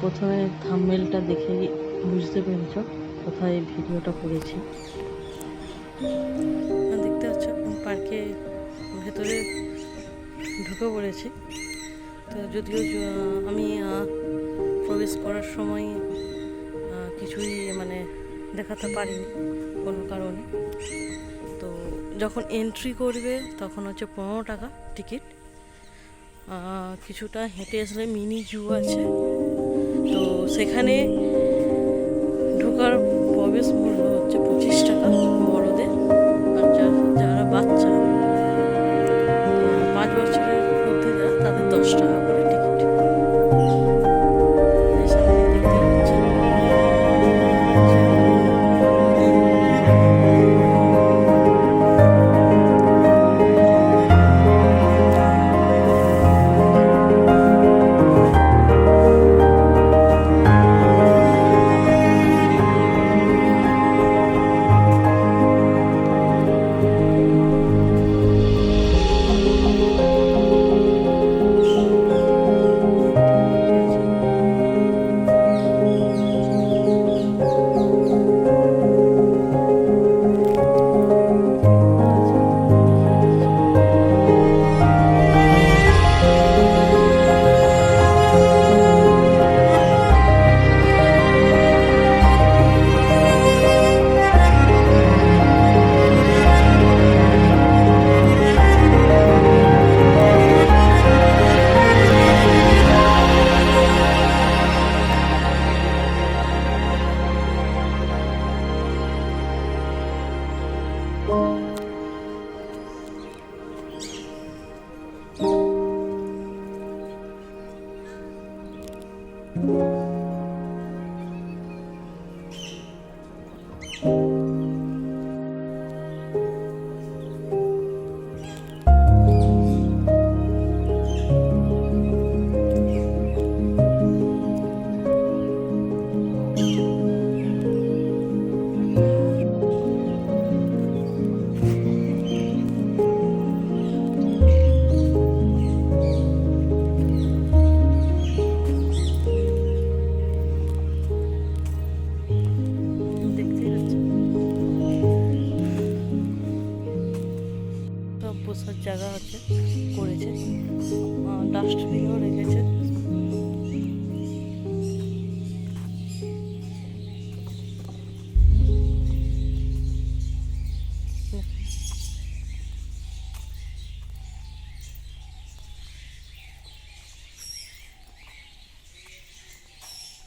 প্রথমে থাম্বনেলটা দেখে বুঝতে পেরেছ কোথায় ভিডিওটা করেছি। দেখতে পাচ্ছ পার্কে ভেতরে ঢুকে পড়েছি। তো যদিও আমি প্রবেশ করার সময় কিছুই মানে দেখাতে পারিনি কোনো কারণে। তো যখন এন্ট্রি করবে, তখন হচ্ছে পনেরো টাকা টিকিট কিছুটা হেঁটে আসলে মিনি জু আছে। তো সেখানে ঢোকার প্রবেশ মূল্য হচ্ছে পঁচিশ টাকা।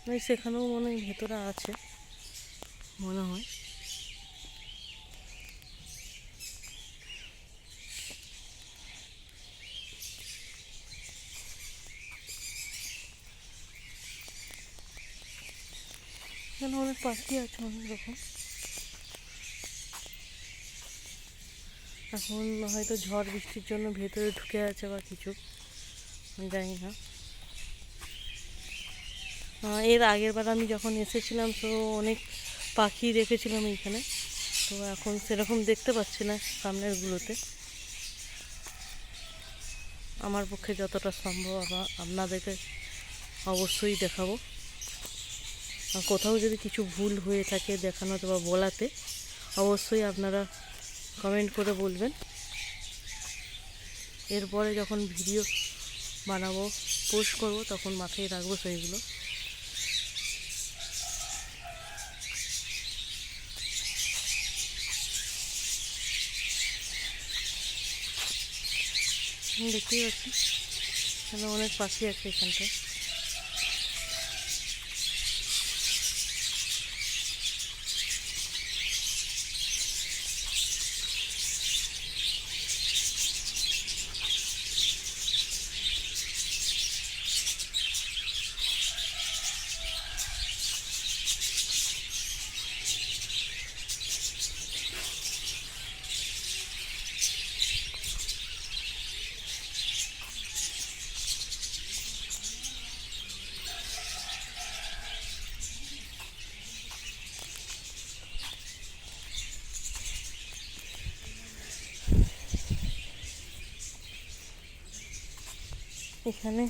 মানে সেখানেও মনে হয় ভেতরে আছে, মনে হয়। এখানে অনেক পাখি আছে অনেক রকম। এখন হয়তো ঝড় বৃষ্টির জন্য ভেতরে ঢুকে আছে বা কিছু জানি না। এর আগের বার আমি যখন এসেছিলাম, তো অনেক পাখি দেখেছিলাম এইখানে। তো এখন সেরকম দেখতে পাচ্ছি না সামনেরগুলোতে আমার পক্ষে যতটা সম্ভব আপনাদেরকে অবশ্যই দেখাবো। আর কোথাও যদি কিছু ভুল হয়ে থাকে দেখানোতে বা বলাতে, অবশ্যই আপনারা কমেন্ট করে বলবেন। এরপরে যখন ভিডিও বানাবো পোস্ট করব, তখন মাথায় রাখব সেইগুলো। দেখতেই পাচ্ছি এখানে অনেক পাখি আছে এখানটায়। এখানে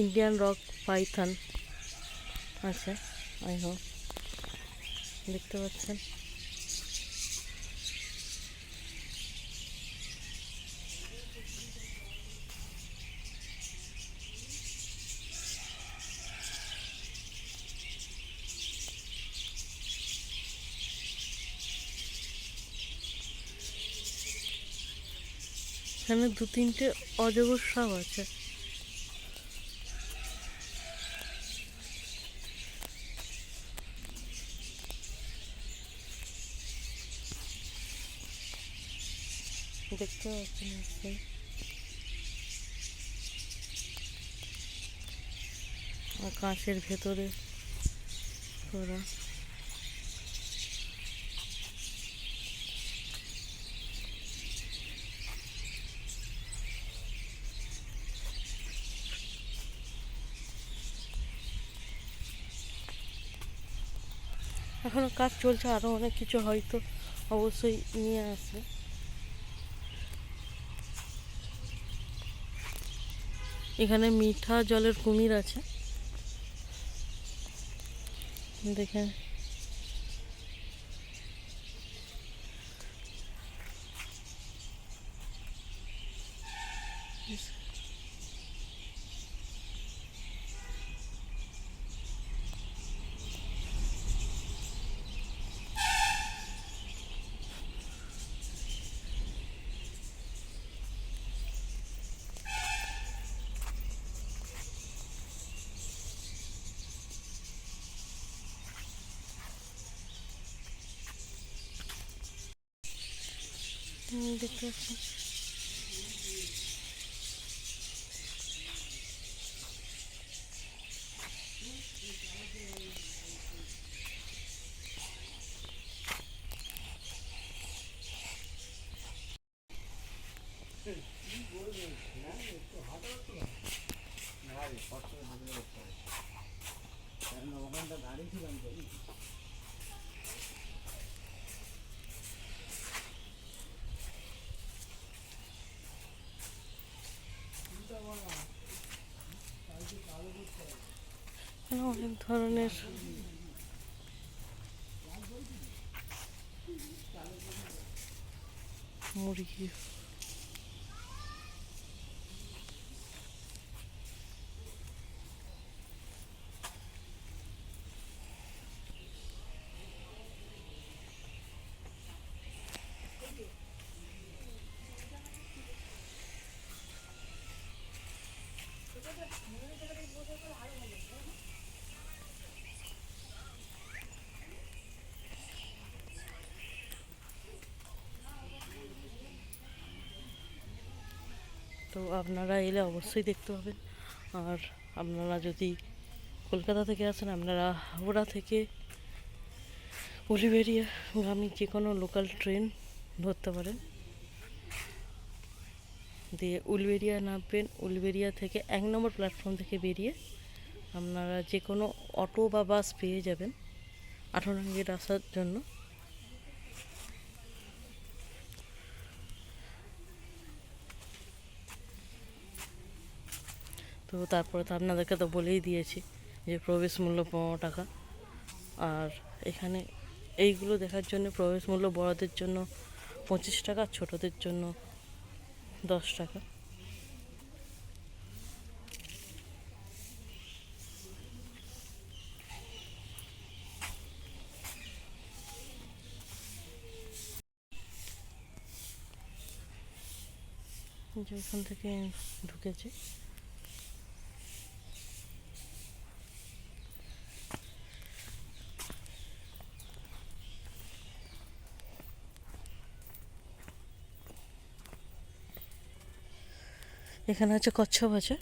ইন্ডিয়ান রক পাইথান আছে আই হোক দেখতে পাচ্ছেন। এখানে দু তিনটে অজগর সাপ আছে। দেখতে আর কাঁচের ভেতরে করা এখনও কাজ চলছে আরও অনেক কিছু হয়তো অবশ্যই নিয়ে আসবে। এখানে মিঠা জলের কুমির আছে। দেখেন। দেখতে পাচ্ছেন এখানে অনেক ধরনের মুরগি তো আপনারা এলে অবশ্যই দেখতে পাবেন। আর আপনারা যদি কলকাতা থেকে আসেন, আপনারা হাওড়া থেকে উলিবেরিয়া গামী যে কোনো লোকাল ট্রেন ধরতে পারেন। দিয়ে উলবেরিয়া নামবেন উলবেরিয়া থেকে এক নম্বর প্ল্যাটফর্ম থেকে বেরিয়ে আপনারা যে কোনো অটো বা বাস পেয়ে যাবেন আঠারো গেট আসার জন্য। তো তারপরে তো আপনাদেরকে তো বলেই দিয়েছি যে প্রবেশ মূল্য পনেরো টাকা। আর এখানে এইগুলো দেখার জন্য প্রবেশ মূল্য বড়দের জন্য পঁচিশ টাকা, ছোটোদের জন্য দশ টাকা। যে এখান থেকে ঢুকেছি। এখানে হচ্ছে কচ্ছপ আছে।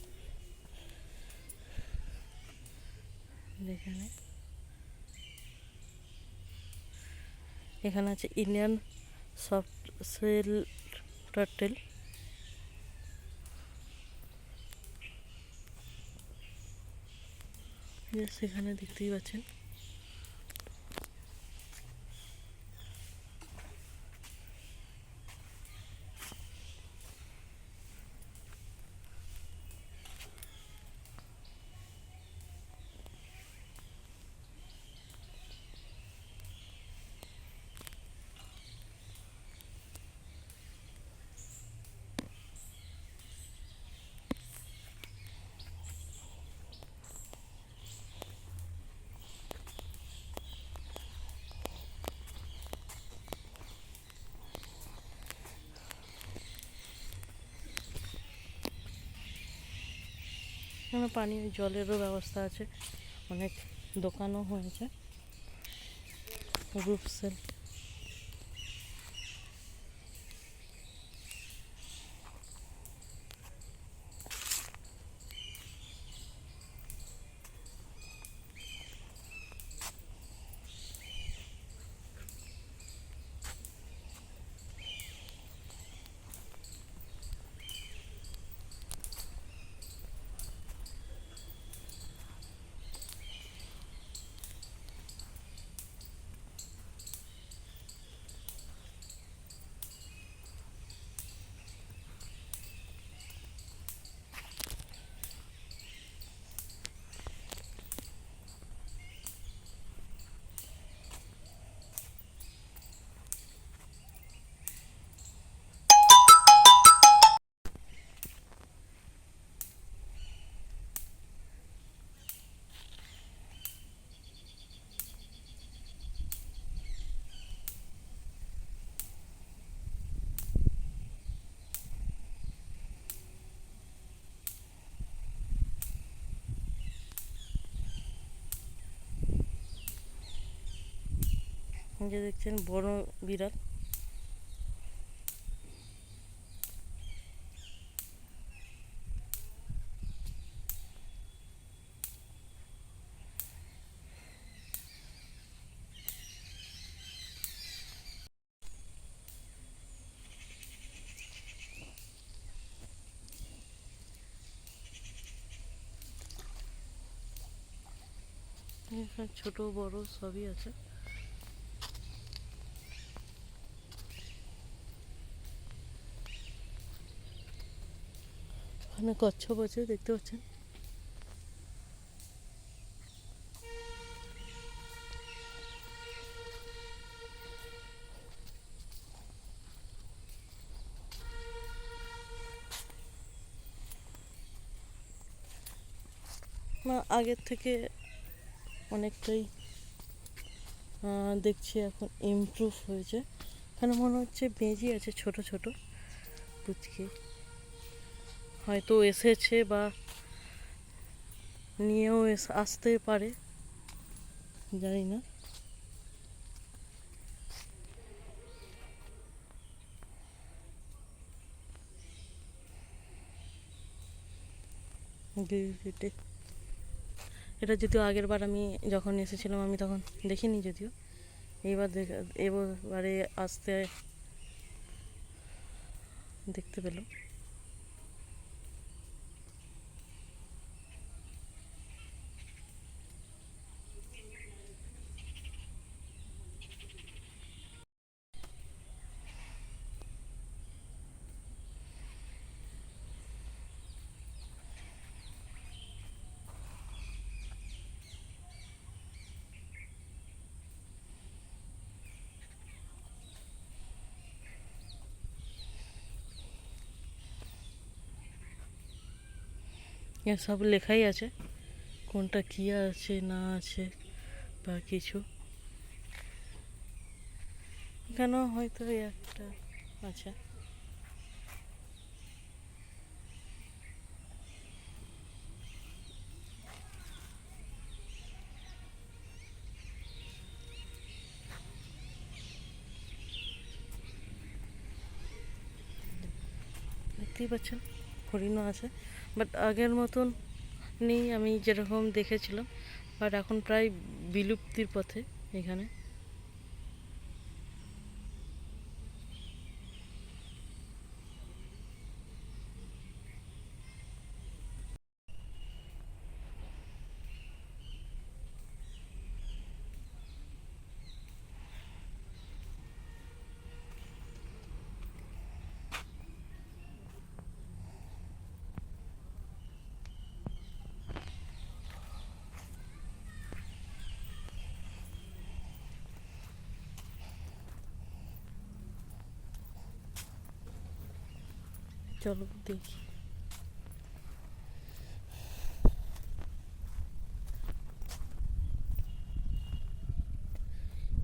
এখানে। এখানে আছে ইন্ডিয়ান সফট সেল টার্টেল। সেখানে দেখতেই পাচ্ছেন। এখানে পানীয় জলেরও ব্যবস্থা আছে। অনেক দোকানও হয়েছে। রূপসেল যে দেখছেন বড় বিড়াল। ছোট বড় সবই আছে। ওখানে কচ্ছপ আছে দেখতে পাচ্ছেন আগের থেকে অনেকটাই দেখছি এখন ইমপ্রুভ হয়েছে এখানে মনে হচ্ছে বেজি আছে ছোট ছোট পুচকে হয়তো এসেছে বা নিয়েও আসতে পারে, জানি না। এটা যদিও আগের বার আমি যখন এসেছিলাম, আমি তখন দেখিনি যদিও। এইবার দেখ, এবারে আসতে দেখতে পেলাম। এখানে সব লেখাই আছে। কোনটা কি আছে, না আছে, বা কিছু। এখানেও হয়তো একটা আছে। দেখতেই পাচ্ছেন, হরিণও আছে। বাট আগের মতন নেই আমি যেরকম দেখেছিলাম বাট এখন প্রায় বিলুপ্তির পথে এখানে। চলো দেখি।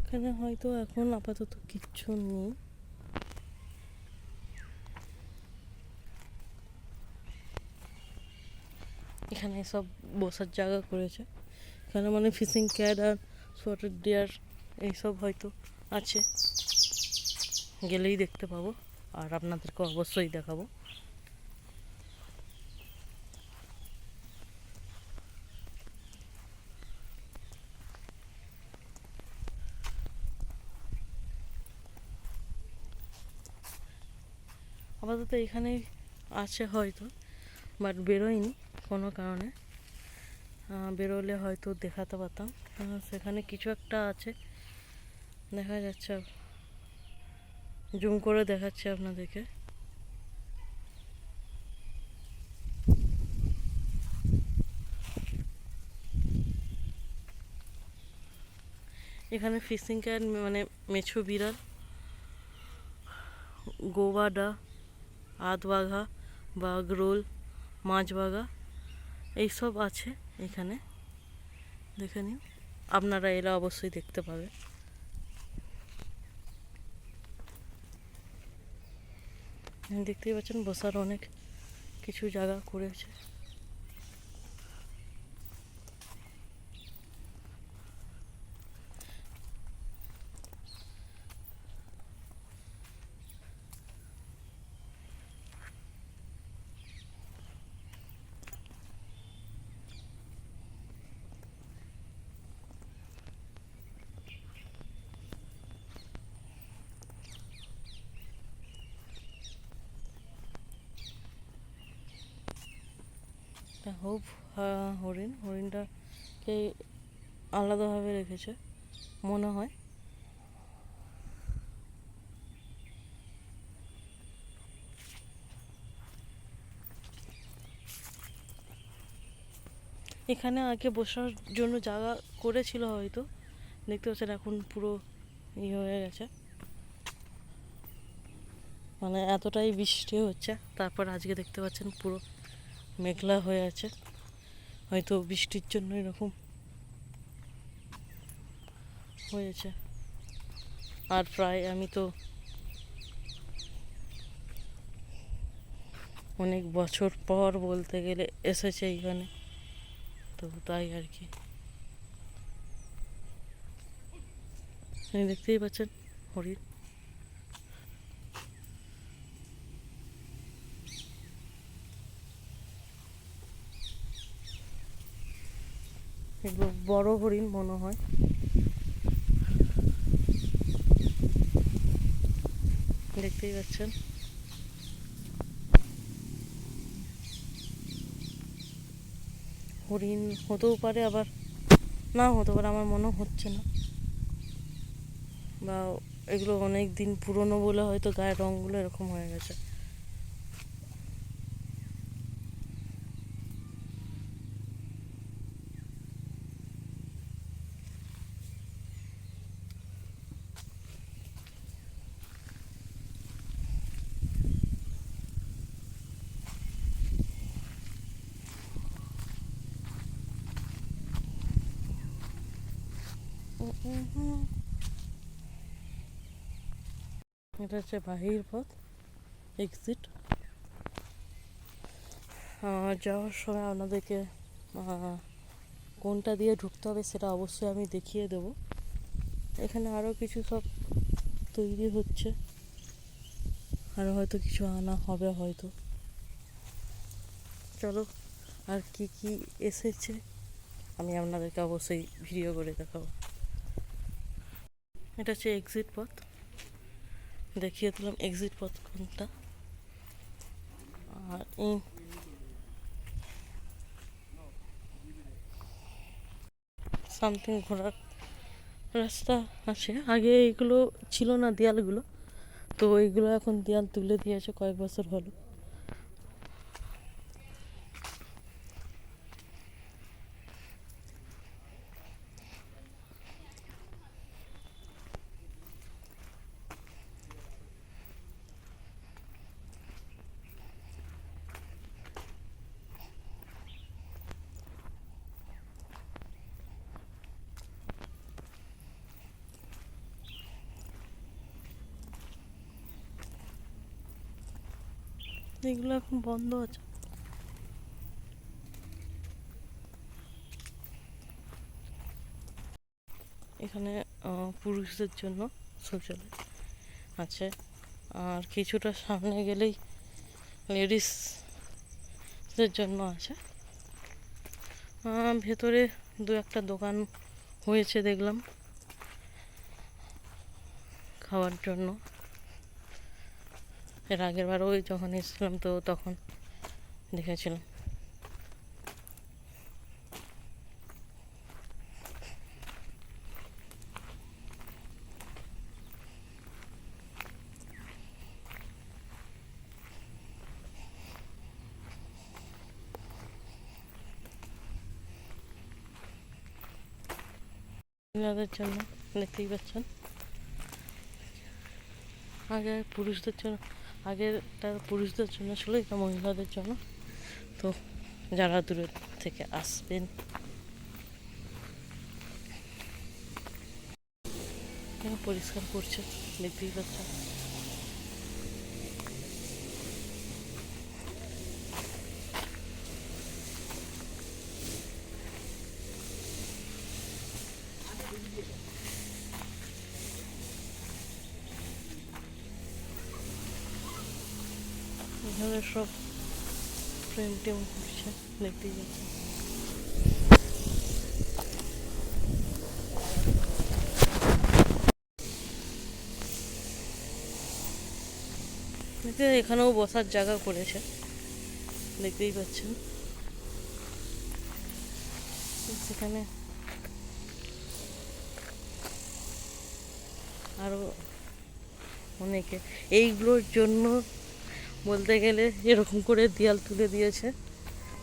এখানে হয়তো এখন আপাতত কিচ্ছু নেই। এখানে সব বসার জায়গা করেছে। এখানে মানে ফিশিং ক্যাড আর সোয়াটার ডিয়ার এইসব হয়তো আছে। গেলেই দেখতে পাবো। আর আপনাদেরকে অবশ্যই দেখাবো। আপাতত এখানেই আছে হয়তো বাট বেরোয়নি কোনো কারণে। বেরোলে হয়তো দেখাতে পারতাম। সেখানে কিছু একটা আছে, দেখা যাচ্ছে। জুম করে দেখাচ্ছি আপনাদেরকে। এখানে ফিশিং ক্যাট মানে মেছু বিড়াল, গোবাডা আধবাঘা বাঘ রোল মাছবাঘা, এইসব আছে এখানে। দেখে নিন, আপনারা এরা অবশ্যই দেখতে পাবে। দেখতেই পাচ্ছেন, বসার অনেক কিছু জায়গা করেছে। হরিণ। হরিণটাকে আলাদাভাবে রেখেছে, মনে হয়। এখানে আগে বসার জন্য জায়গা করেছিল হয়তো। দেখতে পাচ্ছেন এখন পুরো ইয়ে হয়ে গেছে। মানে এতটাই বৃষ্টি হচ্ছে, তারপর আজকে দেখতে পাচ্ছেন পুরো মেঘলা হয়ে আছে। হয়তো বৃষ্টির জন্য এরকম হয়েছে। আর প্রায় আমি তো অনেক বছর পর বলতে গেলে এসেছে এইখানে। তো তাই আর কি। দেখতেই পাচ্ছেন হরিণ। এগুলো বড় হরিণ মনে হয়। দেখতেই পাচ্ছেন। হরিণ হতেও পারে আবার, না হতে পারে, আমার মনে হচ্ছে না। বা এগুলো অনেক দিন পুরনো বলে হয়তো গায়ের রঙগুলো এরকম হয়ে গেছে। এটা হচ্ছে বাহির পথ এক্সিট যাওয়ার সময় আপনাদেরকে কোনটা দিয়ে ঢুকতে হবে সেটা অবশ্যই আমি দেখিয়ে দেব। এখানে আরও কিছু সব তৈরি হচ্ছে। আরও হয়তো কিছু আনা হবে হয়তো। চলো, আর কি কি এসেছে আমি আপনাদেরকে অবশ্যই ভিডিও করে দেখাবো। এটা হচ্ছে এক্সিট পথ। দেখিয়ে দিলাম এক্সিট পথ কোনটা। আর সামথিং ঘোরার রাস্তা আছে। আগে এইগুলো ছিল না দেয়ালগুলো। তো এইগুলো এখন দেয়াল তুলে দিয়েছে কয়েক বছর হলো। এগুলো এখন বন্ধ আছে। এখানে পুরুষদের জন্য শৌচালয় আছে, আর কিছুটা সামনে গেলেই লেডিসদের জন্য আছে। ভেতরে দু একটা দোকান হয়েছে দেখলাম। খাওয়ার জন্য। এর আগের বারও ওই যখন এসেছিলাম তো তখন দেখেছিলাম। মহিলাদের জন্য, দেখতেই পাচ্ছেন। আগে পুরুষদের জন্য আগেরটা পুরুষদের জন্য ছিল এটা মহিলাদের জন্য। তো যারা দূরের থেকে আসবেন। পরিষ্কার করছে দেখতেই পাচ্ছেন সব দেখতেই পাচ্ছেন এখানেও বসার জায়গা করেছে দেখতেই পাচ্ছেন। সেখানে আরও অনেকে। এইগুলোর জন্য বলতে গেলে এরকম করে দেয়াল তুলে দিয়েছে।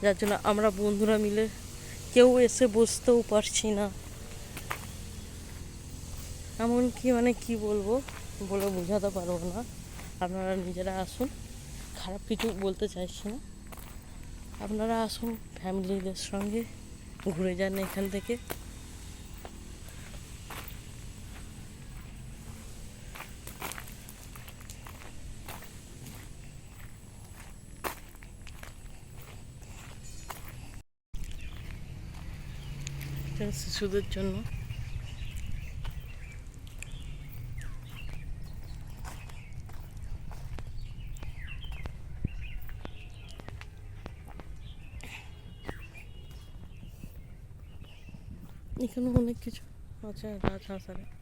যার জন্য আমরা বন্ধুরা মিলে কেউ এসে বসতেও পারছি না। এমনকি মানে কি বলব? বলে বোঝাতে পারব না। আপনারা নিজেরা আসুন। খারাপ কিছু বলতে চাইছি না। আপনারা আসুন ফ্যামিলিদের সঙ্গে ঘুরে যান এখান থেকে। এটা শিশুদের জন্য। এখানে অনেক কিছু আছে গাছ আসারে